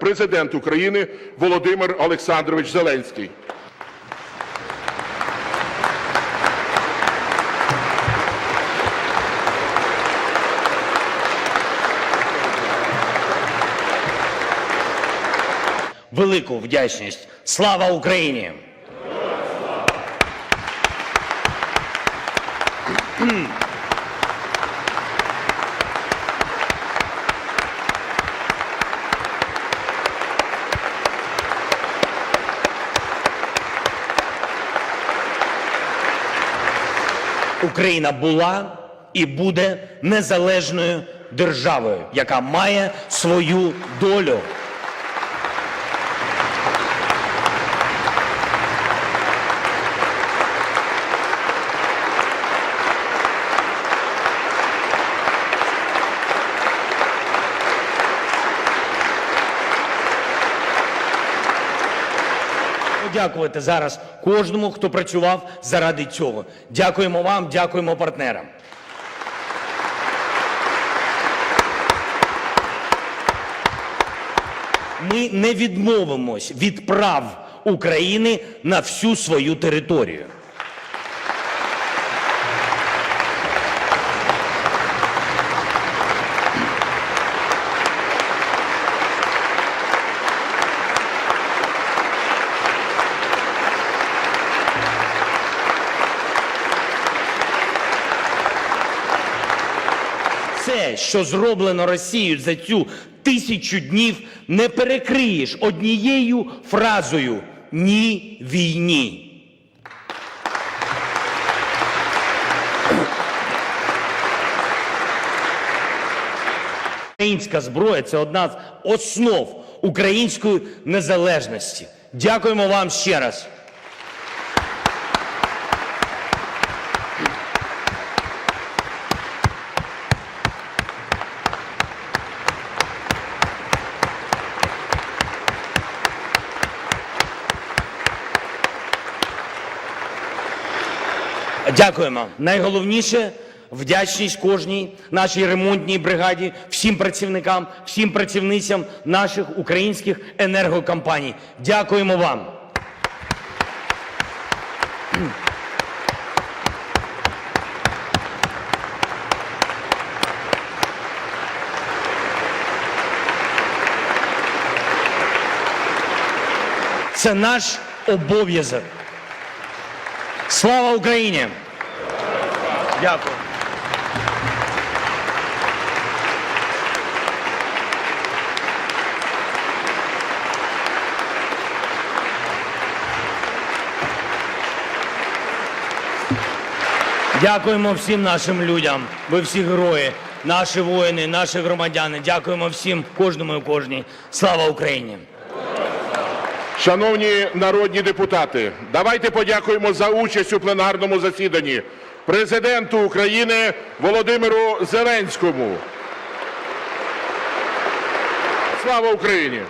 президент України Володимир Олександрович Зеленський. велику вдячність. Слава Україні! Україна була і буде незалежною державою, яка має свою долю. Подякувати зараз кожному, хто працював заради цього. Дякуємо вам, дякуємо партнерам. Ми не відмовимось від прав України на всю свою територію. Все, що зроблено Росією за цю тисячу днів, не перекриєш однією фразою ні війні. Українська зброя це одна з основ української незалежності. Дякуємо вам ще раз. Дякуємо. Найголовніше вдячність кожній нашій ремонтній бригаді, всім працівникам, всім працівницям наших українських енергокомпаній. Дякуємо вам. Це наш обов'язок. Слава Україні! Дякую. Дякуємо всім нашим людям. Ви всі герої, наші воїни, наші громадяни. Дякуємо всім, кожному і кожній. Слава Україні! Шановні народні депутати, давайте подякуємо за участь у пленарному засіданні президенту України Володимиру Зеленському. Слава Україні!